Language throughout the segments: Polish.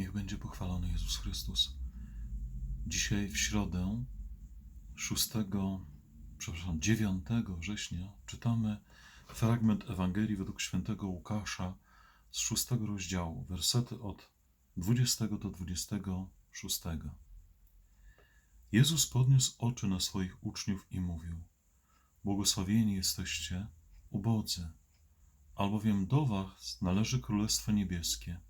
Niech będzie pochwalony Jezus Chrystus. Dzisiaj w środę 6, przepraszam, 9 września czytamy fragment Ewangelii według świętego Łukasza z 6 rozdziału, wersety od 20 do 26. Jezus podniósł oczy na swoich uczniów i mówił: Błogosławieni jesteście ubodzy, albowiem do Was należy Królestwo Niebieskie.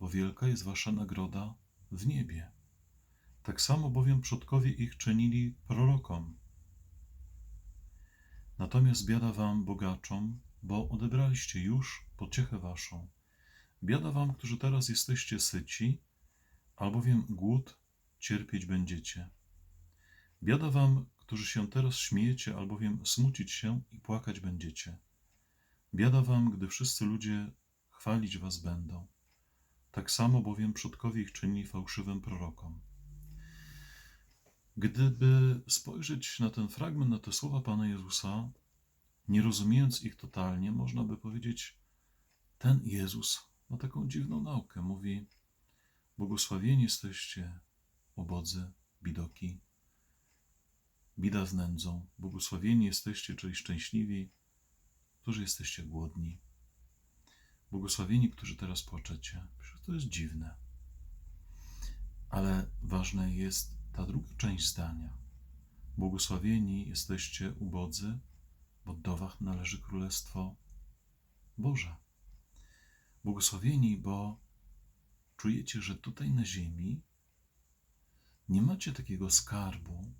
bo wielka jest wasza nagroda w niebie. Tak samo bowiem przodkowie ich czynili prorokom. Natomiast biada wam, bogaczom, bo odebraliście już pociechę waszą. Biada wam, którzy teraz jesteście syci, albowiem głód cierpieć będziecie. Biada wam, którzy się teraz śmiejecie, albowiem smucić się i płakać będziecie. Biada wam, gdy wszyscy ludzie chwalić was będą. Tak samo bowiem przodkowie ich czynili fałszywym prorokom. Gdyby spojrzeć na ten fragment, na te słowa Pana Jezusa, nie rozumiejąc ich totalnie, można by powiedzieć, ten Jezus ma taką dziwną naukę. Mówi, błogosławieni jesteście ubodzy, bidoki, bida z nędzą, błogosławieni jesteście, czyli szczęśliwi, którzy jesteście głodni, błogosławieni, którzy teraz płaczecie. To jest dziwne. Ale ważne jest ta druga część zdania. Błogosławieni jesteście ubodzy, bo do was należy Królestwo Boże. Błogosławieni, bo czujecie, że tutaj na ziemi nie macie takiego skarbu,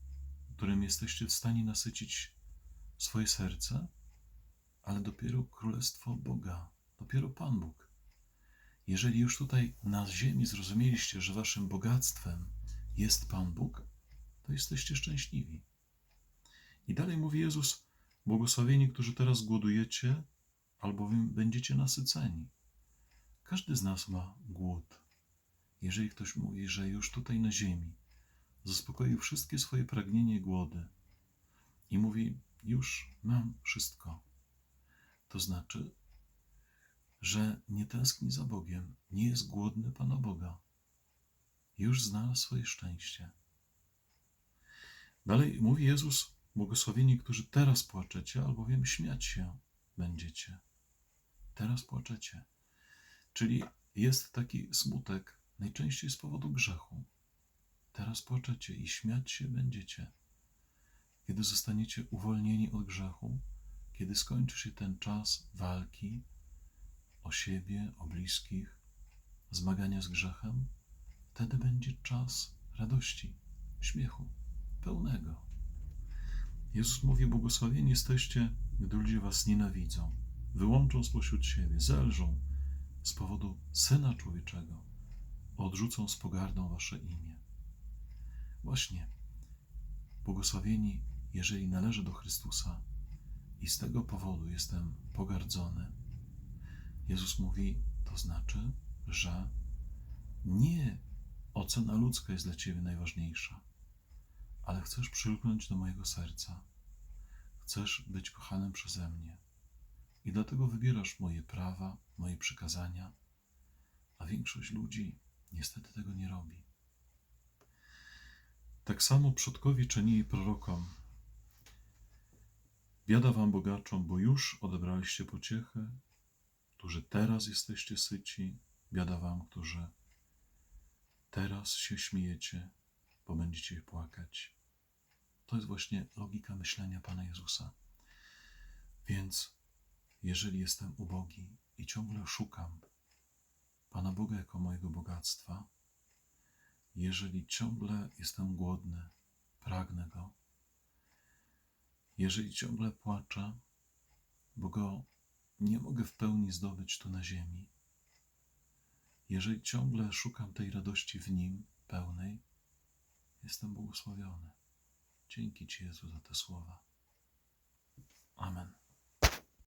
którym jesteście w stanie nasycić swoje serce, ale dopiero Królestwo Boga, dopiero Pan Bóg. Jeżeli już tutaj na ziemi zrozumieliście, że waszym bogactwem jest Pan Bóg, to jesteście szczęśliwi. I dalej mówi Jezus: Błogosławieni, którzy teraz głodujecie, albowiem będziecie nasyceni. Każdy z nas ma głód. Jeżeli ktoś mówi, że już tutaj na ziemi zaspokoił wszystkie swoje pragnienia i głody i mówi: Już mam wszystko, to znaczy, że nie tęskni za Bogiem, nie jest głodny Pana Boga już znalazł swoje szczęście. Dalej mówi Jezus, błogosławieni, którzy teraz płaczecie, albowiem śmiać się będziecie. Teraz płaczecie. Czyli jest taki smutek, najczęściej z powodu grzechu. Teraz płaczecie i śmiać się będziecie. Kiedy zostaniecie uwolnieni od grzechu, kiedy skończy się ten czas walki o siebie, o bliskich, zmagania z grzechem, Wtedy będzie czas radości, śmiechu, pełnego. Jezus mówi: Błogosławieni jesteście, gdy ludzie was nienawidzą, wyłączą spośród siebie, zelżą z powodu syna człowieczego, odrzucą z pogardą wasze imię. Właśnie, błogosławieni, jeżeli należy do Chrystusa i z tego powodu jestem pogardzony. Jezus mówi: To znaczy, że nie Ocena ludzka jest dla Ciebie najważniejsza, ale chcesz przylgnąć do mojego serca. Chcesz być kochanym przeze mnie. I dlatego wybierasz moje prawa, moje przykazania, a większość ludzi niestety tego nie robi. Tak samo przodkowie czynili prorokom. Biada wam bogaczom, bo już odebraliście pociechę, którzy teraz jesteście syci, biada wam, którzy Teraz się śmiejecie, bo będziecie płakać. To jest właśnie logika myślenia Pana Jezusa. Więc jeżeli jestem ubogi i ciągle szukam Pana Boga jako mojego bogactwa, jeżeli ciągle jestem głodny, pragnę Go, jeżeli ciągle płaczę, bo Go nie mogę w pełni zdobyć tu na ziemi, Jeżeli ciągle szukam tej radości w Nim pełnej, jestem błogosławiony. Dzięki Ci, Jezu, za te słowa. Amen.